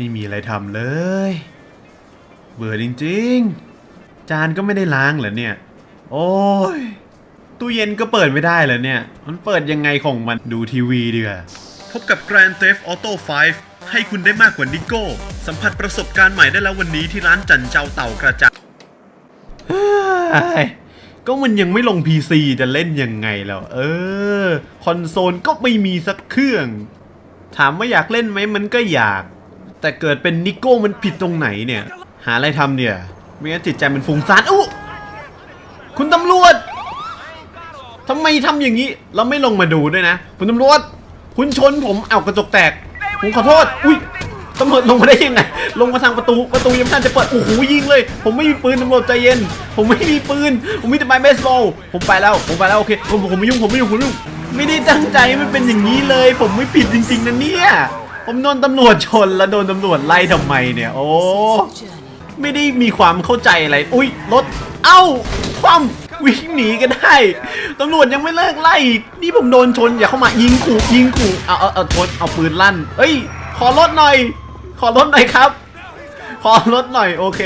ไม่มีอะไรทำเลย เบื่อจริงๆ จานก็ไม่ได้ล้างเหรอเนี่ย โอ้ยตู้เย็นก็เปิดไม่ได้เหรอเนี่ย มันเปิดยังไงของมันดูทีวีดีกว่าพบกับ Grand Theft Auto 5 ให้คุณได้มากกว่านิโก้ สัมผัสประสบการณ์ใหม่ได้แล้ววันนี้ที่ร้านจันเจ้าเต่ากระจาก็มันยังไม่ลง PC จะเล่นยังไงแล้ว เออ คอนโซลก็ไม่มีสักเครื่อง ถามว่าอยากเล่นไหมมันก็อยาก แต่เกิดเป็นนิโก้มันผิดตรงไหนเนี่ย หาอะไรทำเนี่ยไม่งั้นจิตใจมันฟุ้งซ่านอู้คุณตำรวจทำไมทำอย่างนี้เราไม่ลงมาดูด้วยนะ คุณตำรวจ คุณชนผมเอากระจกแตก ผมขอโทษ อุ้ยตำรวจลงมาได้ยังไง ลงมาทางประตู ประตูยังไม่ทันจะเปิด โอ้โหยิงเลย ผมไม่มีปืนตำรวจใจเย็น ผมไม่มีปืน ผมมีแต่ไม้เบสบอล ผมไปแล้ว ผมไปแล้วโอเค ผมผมไม่ยุ่ง ผมไม่ยุ่งผมไม่ยุ่ง ไม่ได้ตั้งใจมันเป็นอย่างนี้เลย ผมไม่ผิดจริงๆนะเนี่ย ผมโดนตำรวจชนแล้วโดนตำรวจไล่ทำไมเนี่ย โอ้ ไม่ได้มีความเข้าใจอะไร อุ้ยรถ เอ้า ความวิ่งหนีก็ได้ ตำรวจยังไม่เลิกไล่ นี่ผมโดนชนอย่าเข้ามายิงขู่ยิงขู่ เอาเอาเอาชนเอาปืนลั่น เอ้ย ขอรถหน่อย ขอรถหน่อยครับ ขอรถหน่อยโอเค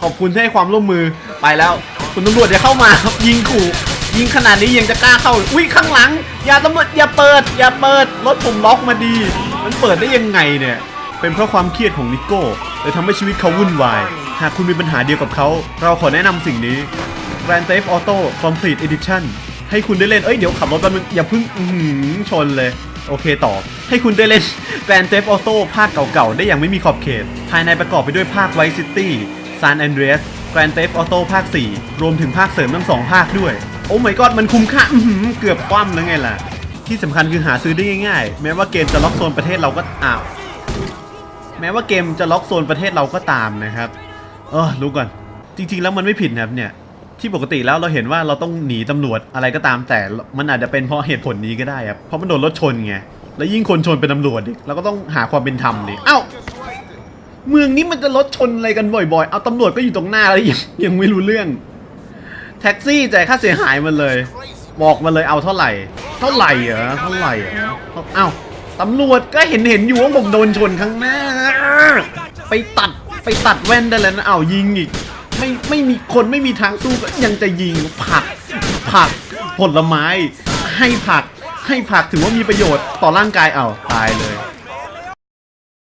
ขอบคุณที่ให้ความร่วมมือ ไปแล้ว คุณตำรวจอย่าเข้ามาครับยิงขู่ยิงขนาดนี้ยังจะกล้าเข้า อุ้ยข้างหลัง อย่าตำรวจอย่าเปิด อย่าเปิด รถผมล็อกมาดี มันเปิดได้ยังไงเนี่ย เป็นเพราะความเครียดของนิโก้เลยทำให้ชีวิตเขาวุ่นวาย หากคุณมีปัญหาเดียวกับเขา เราขอแนะนำสิ่งนี้ Grand Theft Auto Complete Edition ให้คุณได้เล่น เอ้ยเดี๋ยวขับรถแป๊บนึงอย่าเพิ่งอื้อหือชนเลย โอเคต่อ ให้คุณได้เล่น Grand Theft Auto ภาคเก่าๆ ได้อย่างไม่มีขอบเขต ภายในประกอบไปด้วยภาค Vice City San Andreas Grand Theft Auto ภาค 4 รวมถึงภาคเสริมทั้งสองภาคด้วย โอ้ my god มันคุ้มค่าอื้อหือเกือบคว่ำแล้วไงล่ะ ที่สำคัญคือหาซื้อได้ง่ายๆ แม้ว่าเกมจะล็อกโซนประเทศเราก็อ้าวแม้ว่าเกมจะล็อกโซนประเทศเราก็ตามนะครับ เออรู้ก่อน จริง ๆ แล้วมันไม่ผิดนะครับเนี่ยที่ปกติแล้วเราเห็นว่าเราต้องหนีตำรวจอะไรก็ตามแต่มันอาจจะเป็นเพราะเหตุผลนี้ก็ได้ครับเพราะมันโดนรถชนไงแล้วยิ่งคนชนเป็นตำรวจดิเราก็ต้องหาความเป็นธรรมดิเอ้าเมืองนี้มันจะรถชนอะไรกันบ่อยๆ เอาตำรวจก็อยู่ตรงหน้าแล้วยังยังไม่รู้เรื่อง แท็กซี่จ่ายค่าเสียหายมันเลย บอกมาเลยเอาเท่าไหร่ เท่าไหร่เหรอเท่าไหร่เหรอเอ้าตำรวจก็เห็นเห็นอยู่ว่าผมโดนชนข้างหน้า ไปตัดไปตัดแว่นได้แล้วนะเอายิงอีก ไม่ไม่มีคนไม่มีทางสู้ก็ยังจะยิงผักผักผลไม้ ให้ผักให้ผักถือว่ามีประโยชน์ต่อร่างกายเอาตายเลย